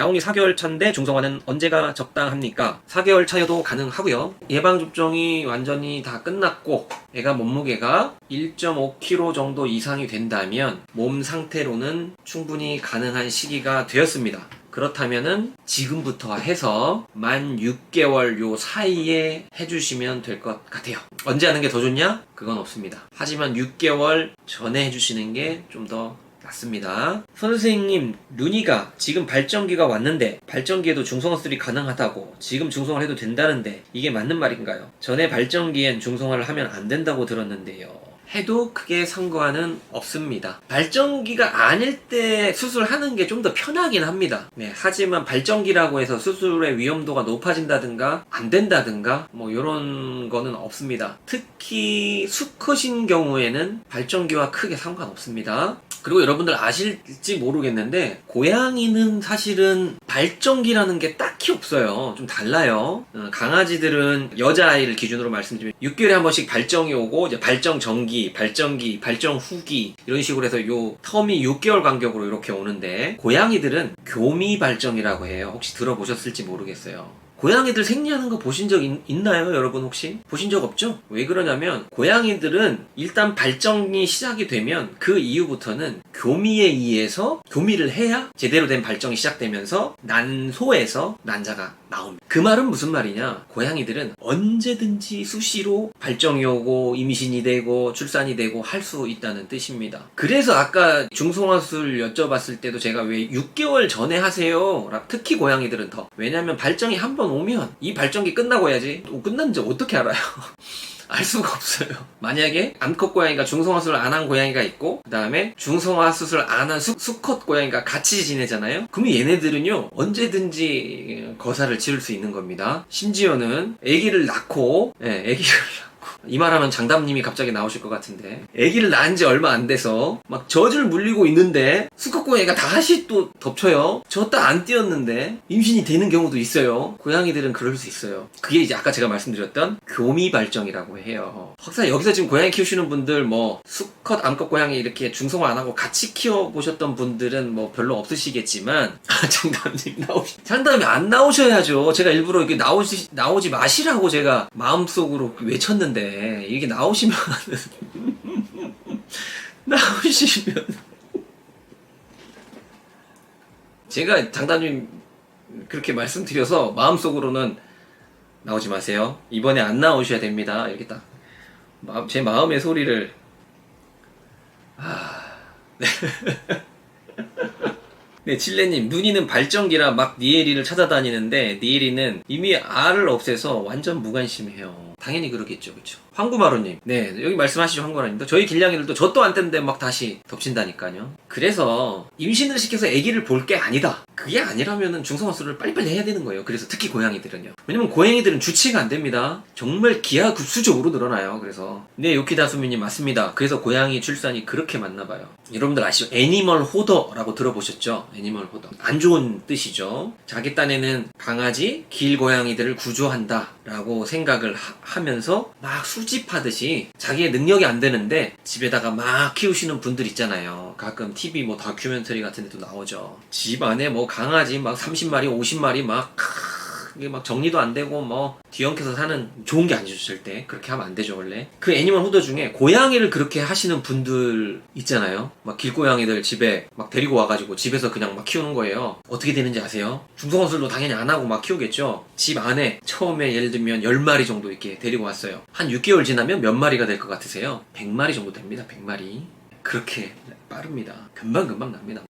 야옹이 4개월 차인데 중성화는 언제가 적당합니까? 4개월 차여도 가능하고요. 예방접종이 완전히 다 끝났고 애가 몸무게가 1.5kg 정도 이상이 된다면 몸 상태로는 충분히 가능한 시기가 되었습니다. 그렇다면은 지금부터 해서 만 6개월 요 사이에 해주시면 될 것 같아요. 언제 하는 게 더 좋냐? 그건 없습니다. 하지만 6개월 전에 해주시는 게 좀더 낫습니다. 선생님, 루니가 지금 발전기가 왔는데 발전기에도 중성화술이 가능하다고 지금 중성화를 해도 된다는데 이게 맞는 말인가요? 전에 발전기엔 중성화를 하면 안 된다고 들었는데요. 해도 크게 상관은 없습니다. 발전기가 아닐 때 수술하는 게 좀 더 편하긴 합니다. 네, 하지만 발전기라고 해서 수술의 위험도가 높아진다든가 안 된다든가 뭐 이런 거는 없습니다. 특히 수컷인 경우에는 발전기와 크게 상관없습니다. 그리고 여러분들 아실지 모르겠는데 고양이는 사실은 발전기라는 게딱 히 없어요. 좀 달라요. 어, 강아지들은 여자아이를 기준으로 말씀드리면 6개월에 한 번씩 발정이 오고 이제 발정 전기, 발정기, 발정 후기 이런 식으로 해서 요 텀이 6개월 간격으로 이렇게 오는데 고양이들은 교미 발정이라고 해요. 혹시 들어보셨을지 모르겠어요. 고양이들 생리하는 거 보신 적 있, 있나요, 여러분 혹시? 보신 적 없죠? 왜 그러냐면 고양이들은 일단 발정이 시작이 되면 그 이후부터는 교미에 의해서 교미를 해야 제대로 된 발정이 시작되면서 난소에서 난자가 나옵니다. 그 말은 무슨 말이냐? 고양이들은 언제든지 수시로 발정이 오고 임신이 되고 출산이 되고 할 수 있다는 뜻입니다. 그래서 아까 중성화술 여쭤봤을 때도 제가 왜 6개월 전에 하세요? 라- 특히 고양이들은 더. 왜냐면 발정이 한 번 오면 이 발정기 끝나고 해야지. 또 끝났는지 어떻게 알아요? 알 수가 없어요. 만약에 암컷 고양이가 중성화 수술 안 한 고양이가 있고, 그 다음에 중성화 수술 안 한 수컷 고양이가 같이 지내잖아요? 그러면 얘네들은요, 언제든지 거사를 치를 수 있는 겁니다. 심지어는 아기를 낳고, 예, 아기를 낳고. 이 말하면 장담님이 갑자기 나오실 것 같은데. 아기를 낳은 지 얼마 안 돼서 막 젖을 물리고 있는데 수컷 고양이가 다시 또 덮쳐요. 젖다 안 띄었는데 임신이 되는 경우도 있어요. 고양이들은 그럴 수 있어요. 그게 이제 아까 제가 말씀드렸던 교미 발정이라고 해요. 혹시 여기서 지금 고양이 키우시는 분들 뭐 수컷 암컷 고양이 이렇게 중성화 안 하고 같이 키워보셨던 분들은 뭐 별로 없으시겠지만 아, 장담님 나오시 장담이 안 나오셔야죠. 제가 일부러 이렇게 나오지 나오지 마시라고 제가 마음속으로 외쳤는데 이게 나오시면 나오시면 제가 장담님 그렇게 말씀드려서 마음속으로는 나오지 마세요. 이번에 안 나오셔야 됩니다. 이렇게 딱 제 마음의 소리를 아, 네. 네, 칠레님, 누니는 발전기라 막 니에리를 찾아다니는데 니에리는 이미 알을 없애서 완전 무관심해요. 당연히 그러겠죠, 그쵸? 황구마루님, 네, 여기 말씀하시죠, 황구마루님도. 저희 길냥이들도 젖도 안 뗐는데 막 다시 덮친다니까요. 그래서 임신을 시켜서 아기를 볼 게 아니다. 그게 아니라면은 중성화술을 빨리빨리 해야 되는 거예요. 그래서 특히 고양이들은요. 왜냐면 고양이들은 주치가 안 됩니다. 정말 기하급수적으로 늘어나요. 그래서 네, 요키다수미님 맞습니다. 그래서 고양이 출산이 그렇게 많나 봐요. 여러분들 아시죠? 애니멀 호더라고 들어보셨죠? 애니멀 호더. 안 좋은 뜻이죠. 자기 딴에는 강아지, 길고양이들을 구조한다 라고 생각을 하, 면서 막 수집하듯이 자기의 능력이 안 되는데 집에다가 막 키우시는 분들 있잖아요. 가끔 TV 뭐 다큐멘터리 같은 데도 나오죠. 집 안에 뭐 강아지 막 30마리, 50마리 막 이게 막 정리도 안 되고 뭐 뒤엉켜서 사는 좋은 게 아니죠 절대. 그렇게 하면 안 되죠 원래. 그 애니멀 후더 중에 고양이를 그렇게 하시는 분들 있잖아요. 막 길고양이들 집에 막 데리고 와가지고 집에서 그냥 막 키우는 거예요. 어떻게 되는지 아세요? 중성화술도 당연히 안 하고 막 키우겠죠? 집 안에 처음에 예를 들면 10마리 정도 이렇게 데리고 왔어요. 한 6개월 지나면 몇 마리가 될 것 같으세요? 100마리 정도 됩니다 100마리. 그렇게 빠릅니다. 금방금방 납니다